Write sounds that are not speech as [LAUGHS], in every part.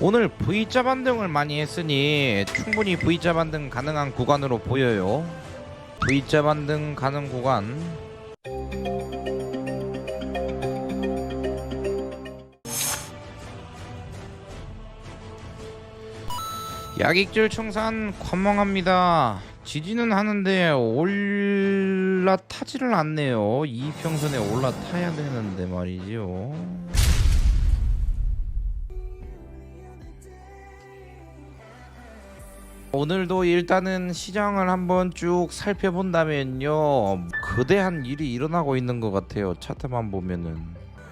오늘 V자 반등을 많이 했으니 충분히 V자 반등 가능한 구간으로 보여요. V자 반등 가능 구간. 약익질 청산 관망합니다. 지지는 하는데 올라타지를 않네요. 이평선에 올라타야 되는데 말이죠. 오늘도 일단은 시장을 한번 쭉 살펴본다면요. 거대한 일이 일어나고 있는 것 같아요. 차트만 보면은.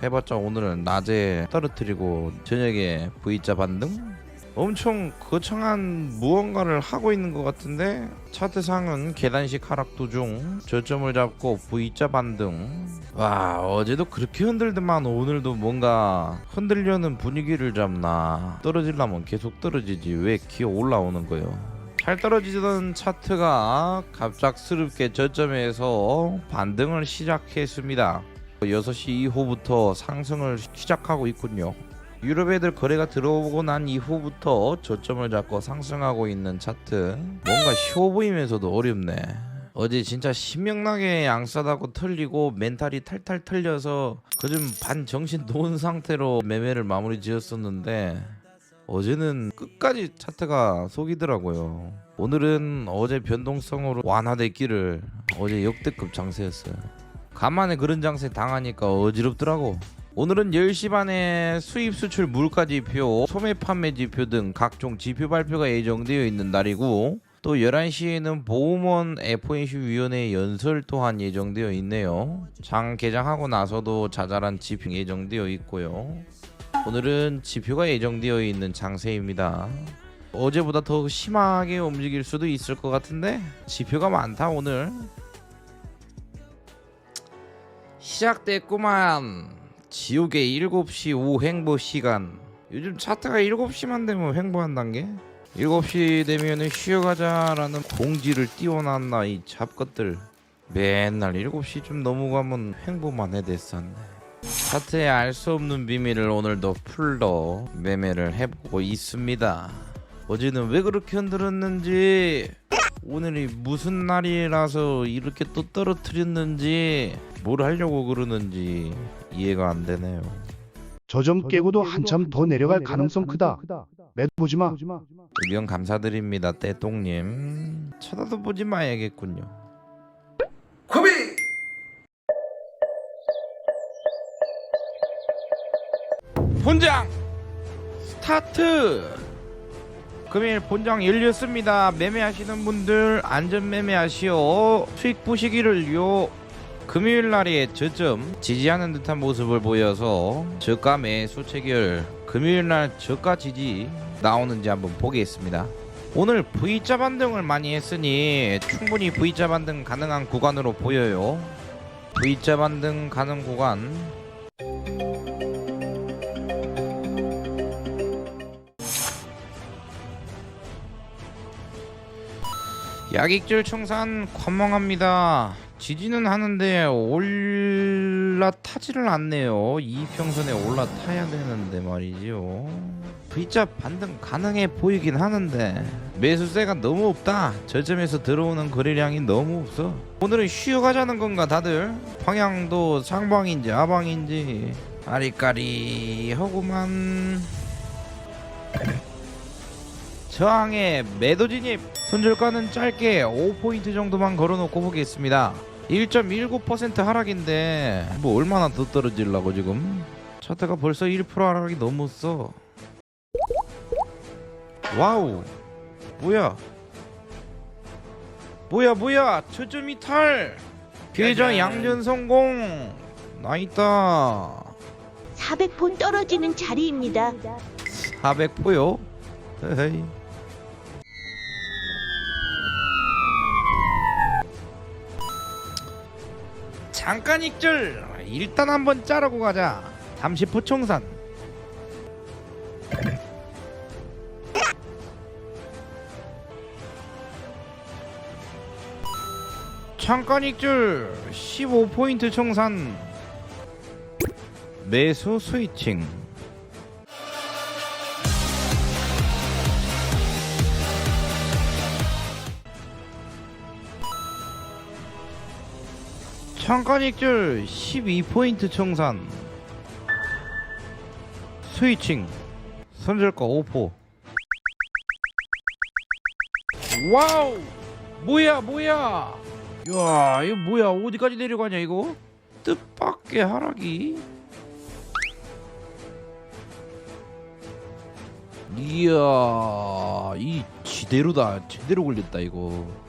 해봤자 오늘은 낮에 떨어뜨리고 저녁에 V자 반등 엄청 거창한 무언가를 하고 있는 것 같은데 차트상은 계단식 하락 도중 저점을 잡고 V자 반등. 와 어제도 그렇게 흔들더만 오늘도 뭔가 흔들려는 분위기를 잡나. 떨어지려면 계속 떨어지지. 왜 기어 올라오는 거요? 잘 떨어지던 차트가 갑작스럽게 저점에서 반등을 시작했습니다. 6시 이후부터 상승을 시작하고 있군요 유럽 애들 거래가 들어오고 난 이후부터 저점을 잡고 상승하고 있는 차트. 뭔가 쉬워 보이면서도 어렵네. 어제 진짜 신명나게 양싸다고 털리고 멘탈이 탈탈 털려서 그좀 반정신 놓은 [LAUGHS] 상태로 매매를 마무리 지었었는데 어제는 끝까지 차트가 속이더라고요. 오늘은 어제 변동성으로 완화됐기를 어제 역대급 장세였어요. 간만에 그런 장세 당하니까 어지럽더라고 오늘은 10시 반에 수입 수출 물가 지표, 소매 판매 지표 등 각종 지표 발표가 예정되어 있는 날이고 또 11시에는 보험원 FOMC 위원회 연설 또한 예정되어 있네요. 장 개장하고 나서도 자잘한 지표 예정되어 있고요. 오늘은 지표가 예정되어 있는 장세입니다. 어제보다 더 심하게 움직일 수도 있을 것 같은데 지표가 많다 오늘. 시작됐구만. 지옥의 7시 오행보 시간. 요즘 차트가 7시만 되면 횡보한단 게 7시 되면은 쉬어가자라는 공지를 띄워놨나 이 잡것들. 맨날 7시 좀 넘어가면 횡보만 해댔었네. 차트에 알 수 없는 비밀을 오늘도 풀러 매매를 해보고 있습니다. 어제는 왜 그렇게 흔들었는지 오늘이 무슨 날이라서 이렇게 또 떨어뜨렸는지 뭘 하려고 그러는지 이해가 안 되네요. 저 점 깨고도 한참 더 내려갈 가능성 크다. 매도 보지 마. 의견 감사드립니다, 떼똥님. 쳐다도 보지 마야겠군요. 코비 본장 스타트. 금일 본장 열렸습니다. 매매하시는 분들 안전 매매하시오. 수익 보시기를요. 금요일 날에 저점 지지하는 듯한 모습을 보여서 저가 매수 체결 금요일 날 저가 지지 나오는지 한번 보겠습니다. 오늘 V자 반등을 많이 했으니 충분히 V자 반등 가능한 구간으로 보여요. V자 반등 가능 구간 약익질 청산 관망합니다. 지지는 하는데 올라타지를 않네요. 이평선에 올라타야 되는데 말이죠. V자 반등 가능해 보이긴 하는데 매수세가 너무 없다. 저점에서 들어오는 거래량이 너무 없어. 오늘은 쉬어가자는 건가 다들? 방향도 상방인지 하방인지 아리까리 하고만 저항의 매도 진입 손절가는 짧게 5포인트 정도만 걸어놓고 보겠습니다 1.19% 하락인데 뭐 얼마나 더 떨어지려고 지금? 차트가 벌써 1% 하락이 넘었어. 와우. 뭐야? 뭐야 뭐야? 저점 이탈. 계좌 양전 성공. 나있다. 400폰 떨어지는 자리입니다. 400포요? 헤헤이 잠깐 익절. 일단 한번 자르고 가자. 잠시 부총산 잠깐 익절. 15포인트 총산 매수 스위칭 익절 12포인트 청산. 스위칭. 손절가 5포. 와우! 뭐야 뭐야? 야 이거 뭐야? 어디까지 내려가냐 이거? 뜻밖의 하락이? 이야 이 지대로다. 제대로 걸렸다 이거